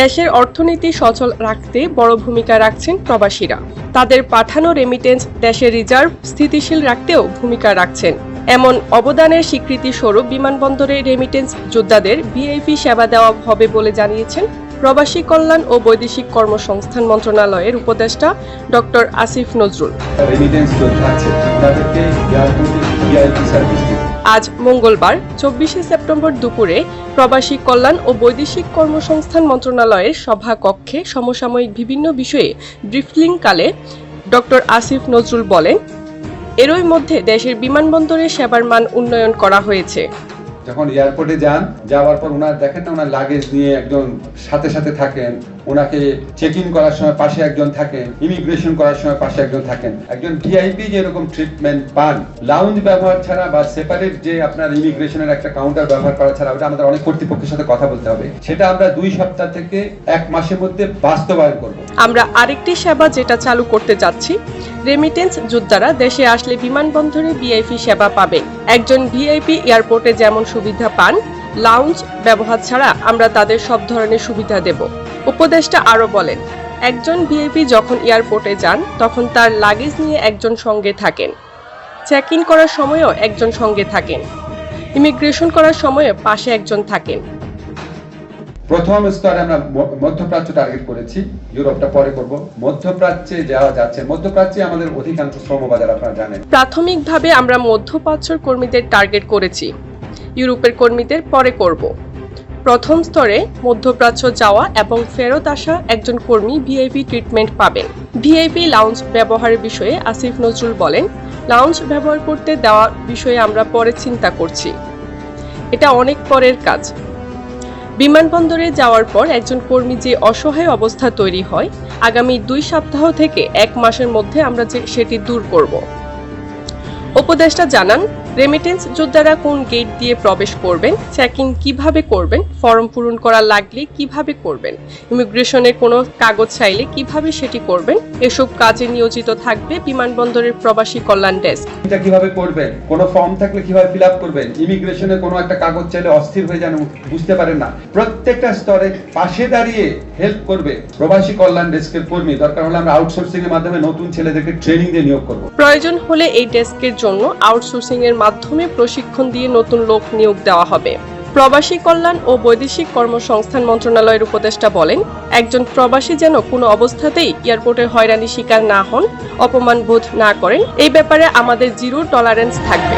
দেশের অর্থনীতি সচল রাখতে বড় ভূমিকা রাখছেন প্রবাসীরা। তাদের পাঠানো রেমিটেন্স দেশের রিজার্ভ স্থিতিশীল রাখতেও ভূমিকা রাখছেন। এমন অবদানের স্বীকৃতি স্বরূপ বিমানবন্দরে রেমিটেন্স যোদ্ধাদের ভিআইপি সেবা দেওয়া হবে বলে জানিয়েছেন প্রবাসী কল্যাণ ও বৈদেশিক কর্মসংস্থান মন্ত্রণালয়ের উপদেষ্টা ডক্টর আসিফ নজরুল। রেমিটেন্স যোদ্ধা আছে। তাদেরকে ভিআইপি সার্ভিস আজ মঙ্গলবার, চব্বিশে সেপ্টেম্বর দুপুরে প্রবাসী কল্যাণ ও বৈদেশিক কর্মসংস্থান মন্ত্রণালয়ের সভাকক্ষে সমসাময়িক বিভিন্ন বিষয়ে ব্রিফলিংকালে ডক্টর আসিফ নজরুল বলেন, এরই মধ্যে দেশের বিমানবন্দরে সেবার মান উন্নয়ন করা হয়েছে। যখন এয়ারপোর্টে যান, যাওয়ার পর ওনার দেখেন না ওনার লাগেজ নিয়ে একজন সাথে সাথে থাকেন। ওনাকে চেক ইন করার সময় পাশে একজন থাকেন ইমিগ্রেশন করার সময় পাশে একজন থাকেন। একজন ভিআইপি যেরকম ট্রিটমেন্ট পান। লাউঞ্জ ব্যবহার ছাড়া বা সেপারেট যে আপনার ইমিগ্রেশনের একটা কাউন্টার ব্যবহার করা ছাড়া, ওটা আমাদের অনেক কর্তৃপক্ষের সাথে কথা বলতে হবে। সেটা আমরা দুই সপ্তাহ থেকে এক মাসের মধ্যে বাস্তবায়ন করব। আমরা আরেকটি সেবা যেটা চালু করতে যাচ্ছি রেমিটেন্স যোদ্ধারা দেশে আসলে বিমানবন্দরে ভিআইপি সেবা পাবে। একজন ভিআইপি এয়ারপোর্টে যেমন সুবিধা পান লাউঞ্জ ব্যবহার ছাড়া আমরা তাদের সব ধরনের সুবিধা দেব। উপদেষ্টা আরও বলেন, একজন ভিআইপি যখন এয়ারপোর্টে যান, তখন তার লাগেজ নিয়ে একজন সঙ্গে থাকেন। চেক ইন করার সময়ও একজন সঙ্গে থাকেন। ইমিগ্রেশন করার সময়ও পাশে একজন থাকেন। প্রথম স্তরে আমরা মধ্যপ্রাচ্য টার্গেট করেছি, ইউরোপটা পরে করব। মধ্যপ্রাচ্যে যাওয়া যাচ্ছে। মধ্যপ্রাচ্যে আমাদের অধিকাংশ শ্রমবাজার আপনারা জানেন। প্রাথমিকভাবে আমরা মধ্যপ্রাচ্যের কর্মীদের টার্গেট করেছি। ইউরোপের কর্মীদের পরে করব। প্রথম স্তরে মধ্যপ্রাচ্য যাওয়া এবং ফেরত আসা একজন কর্মী ভিআইপি ট্রিটমেন্ট পাবেন। ভিআইপি লাউঞ্জ ব্যবহারের বিষয়ে আসিফ নজরুল বলেন লাউঞ্জ ব্যবহার করতে দেওয়া বিষয়ে আমরা পরে চিন্তা করছি। এটা অনেক পরের কাজ। বিমানবন্দরে যাওয়ার পর একজন কর্মী যে অসহায় অবস্থা তৈরি হয়, আগামী দুই সপ্তাহ থেকে এক মাসের মধ্যে আমরা সেটি দূর করব। উপদেষ্টা জানান রেমিটেন্স যোদ্ধারা কোন গেট দিয়ে প্রবেশ করবেন চেক কীভাবে করবেন ফর্ম পূরণ করা লাগলে কীভাবে করবেন ইমিগ্রেশনের কোনো কাগজ চাইলে কীভাবে সেটি করবেন, এসব কাজে নিয়োজিত থাকবে বিমানবন্দরের প্রবাসী কল্যাণ ডেস্ক। এটা কীভাবে করবেন? কোনো ফর্ম থাকলে কীভাবে ফিল আপ করবেন? ইমিগ্রেশনে কোনো একটা কাগজ চাইলে অস্থির হয়ে যান, বুঝতে পারেন না। প্রত্যেকটা স্তরে পাশে দাঁড়িয়ে হেল্প করবে। প্রবাসী কল্যাণ ডেস্কের কর্মী। দরকার হলে আমরা আউটসোর্সিং এর মাধ্যমে নতুন ছেলেদেরকে ট্রেনিং দিয়ে নিয়োগ করব। প্রয়োজন হলে এই ডেস্কের জন্য আউটসোর্সিং এর মাধ্যমে প্রশিক্ষণ দিয়ে নতুন লোক নিয়োগ দেওয়া হবে। প্রবাসী কল্যাণ ও বৈদেশিক কর্মসংস্থান মন্ত্রণালয়ের উপদেষ্টা বলেন, একজন প্রবাসী যেন কোনো অবস্থাতেই এয়ারপোর্টের হয়রানি শিকার না হন, অপমান বোধ না করেন, এই ব্যাপারে আমাদের জিরো টলারেন্স থাকবে।